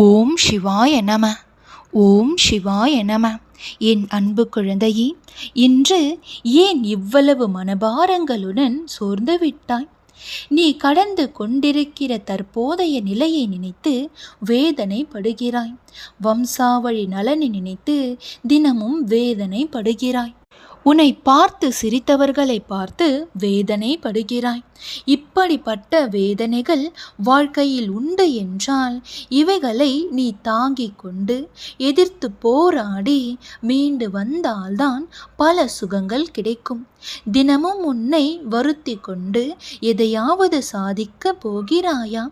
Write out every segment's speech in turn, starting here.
ஓம் சிவாய நம. ஓம் சிவாய நம. என் அன்பு குழந்தையே இன்று ஏன் இவ்வளவு மனபாரங்களுடன் சோர்ந்து விட்டாய்? நீ கடந்து கொண்டிருக்கிற தற்போதைய நிலையை நினைத்து வேதனை படுகிறாய் வம்சாவழி நலனை நினைத்து தினமும் வேதனை படுகிறாய் உன்னை பார்த்து சிரித்தவர்களை பார்த்து வேதனை படுகிறாய் இப்படிப்பட்ட வேதனைகள் வாழ்க்கையில் உண்டு என்றால் இவைகளை நீ தாங்கிக் கொண்டு எதிர்த்து போராடி மீண்டு வந்தால்தான் பல சுகங்கள் கிடைக்கும். தினமும் உன்னை வருத்தி கொண்டு எதையாவது சாதிக்க போகிறாயா?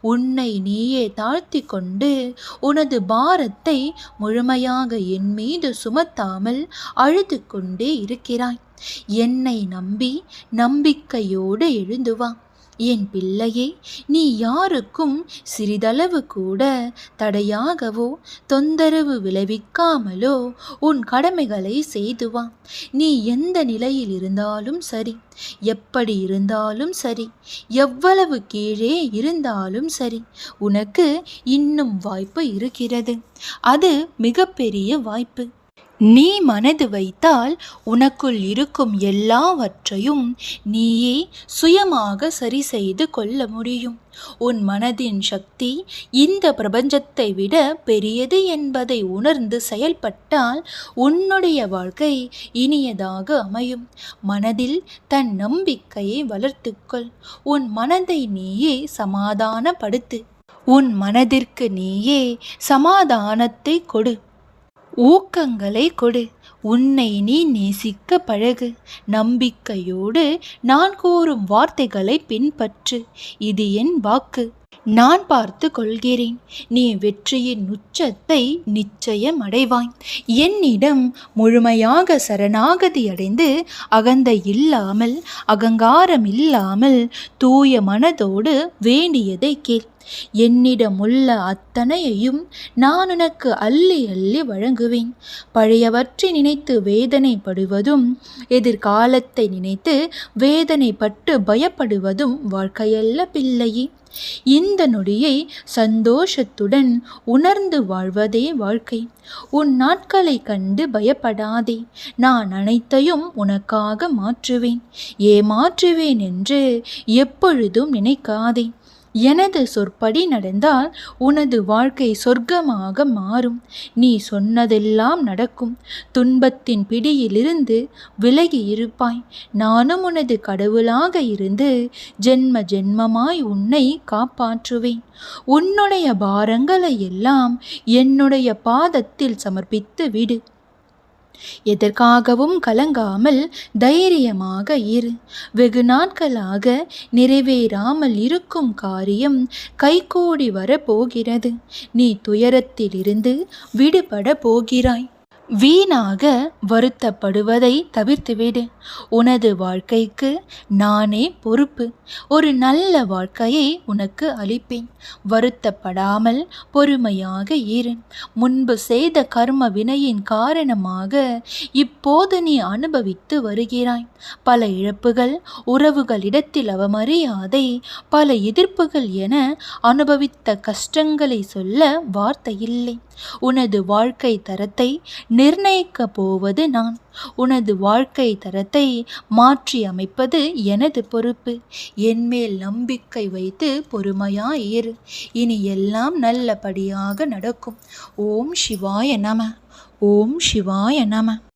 உன்னை நீயே தாழ்த்தி கொண்டு உனது பாரத்தை முழுமையாக என் மீது சுமத்தாமல் அழுது கொண்டே இருக்கிறாய். என்னை நம்பி நம்பிக்கையோடு எழுந்து வா. என் பிள்ளையே நீ யாருக்கும் சிறிதளவு கூட தடையாகவோ தொந்தரவு விளைவிக்காமலோ உன் கடமைகளை செய்து வா. நீ எந்த நிலையில் இருந்தாலும் சரி. எப்படி இருந்தாலும் சரி. எவ்வளவு கீழே இருந்தாலும் சரி. உனக்கு இன்னும் வாய்ப்பு இருக்கிறது. அது மிகப்பெரிய வாய்ப்பு. நீ மனது வைத்தால் உனக்குள் இருக்கும் எல்லாவற்றையும் நீயே சுயமாக சரி செய்து கொள்ள முடியும். உன் மனதின் சக்தி இந்த பிரபஞ்சத்தை விட பெரியது என்பதை உணர்ந்து செயல்பட்டால் உன்னுடைய வாழ்க்கை இனியதாக அமையும். மனதில் தன் நம்பிக்கையை வளர்த்துக்கொள். உன் மனதை நீயே சமாதானப்படுத்து. உன் மனதிற்கு நீயே சமாதானத்தை கொடு. ஊக்கங்களை கொடு. உன்னை நீ நேசிக்க பழகு. நம்பிக்கையோடு நான் கூறும் வார்த்தைகளை பின்பற்று. இது என் வாக்கு. நான் பார்த்து கொள்கிறேன். நீ வெற்றியின் உச்சத்தை நிச்சயம் அடைவாய் என்னிடம் முழுமையாக சரணாகதி அடைந்து அகந்தை இல்லாமல் அகங்காரம் இல்லாமல் தூய மனதோடு வேண்டியதை கேள். என்னிடமுள்ள அத்தனையையும் நான் உனக்கு அள்ளி அள்ளி வழங்குவேன். பழையவற்றை நினைத்து வேதனைப்படுவதும் எதிர்காலத்தை நினைத்து வேதனைப்பட்டு பயப்படுவதும் வாழ்க்கையல்ல பிள்ளையே. இந்த நொடியை சந்தோஷத்துடன் உணர்ந்து வாழ்வதே வாழ்க்கை. உன் நாட்களை கண்டு பயப்படாதே. நான் அனைத்தையும் உனக்காக மாற்றுவேன். ஏமாற்றுவேன் என்று எப்பொழுதும் நினைக்காதே. எனது சொற்படி நடந்தால் உனது வாழ்க்கை சொர்க்கமாக மாறும். நீ சொன்னதெல்லாம் நடக்கும். துன்பத்தின் பிடியிலிருந்து விலகி இருப்பாய். நானும் உனது கடவுளாக இருந்து ஜென்ம ஜென்மமாய் உன்னை காப்பாற்றுவேன். உன்னுடைய பாரங்களை எல்லாம் என்னுடைய பாதத்தில் சமர்ப்பித்து விடு. எதற்காகவும் கலங்காமல் தைரியமாக இரு. வெகு நாட்களாக நிறைவேறாமல் இருக்கும் காரியம் கைகூடி வரப்போகிறது. போகிறது நீ துயரத்திலிருந்து விடுபட போகிறாய். வீணாக வருத்தப்படுவதை தவிர்த்துவிடு. உனது வாழ்க்கைக்கு நானே பொறுப்பு. ஒரு நல்ல வாழ்க்கையை உனக்கு அளிப்பேன். வருத்தப்படாமல் பொறுமையாக இரு. முன்பு செய்த கர்ம வினையின் காரணமாக இப்போது நீ அனுபவித்து வருகிறாய். பல இழப்புகள் உறவுகளிடத்தில் அவமரியாதை பல எதிர்ப்புகள் என அனுபவித்த கஷ்டங்களை சொல்ல வார்த்தையில்லை உனது வாழ்க்கை தரத்தை நிர்ணயிக்கப் போவது நான். உனது வாழ்க்கை தரத்தை மாற்றி அமைப்பது எனது பொறுப்பு. என்மேல் நம்பிக்கை வைத்து பொறுமையாயிரு. இனி எல்லாம் நல்லபடியாக நடக்கும். ஓம் சிவாய நம. ஓம் சிவாய நம.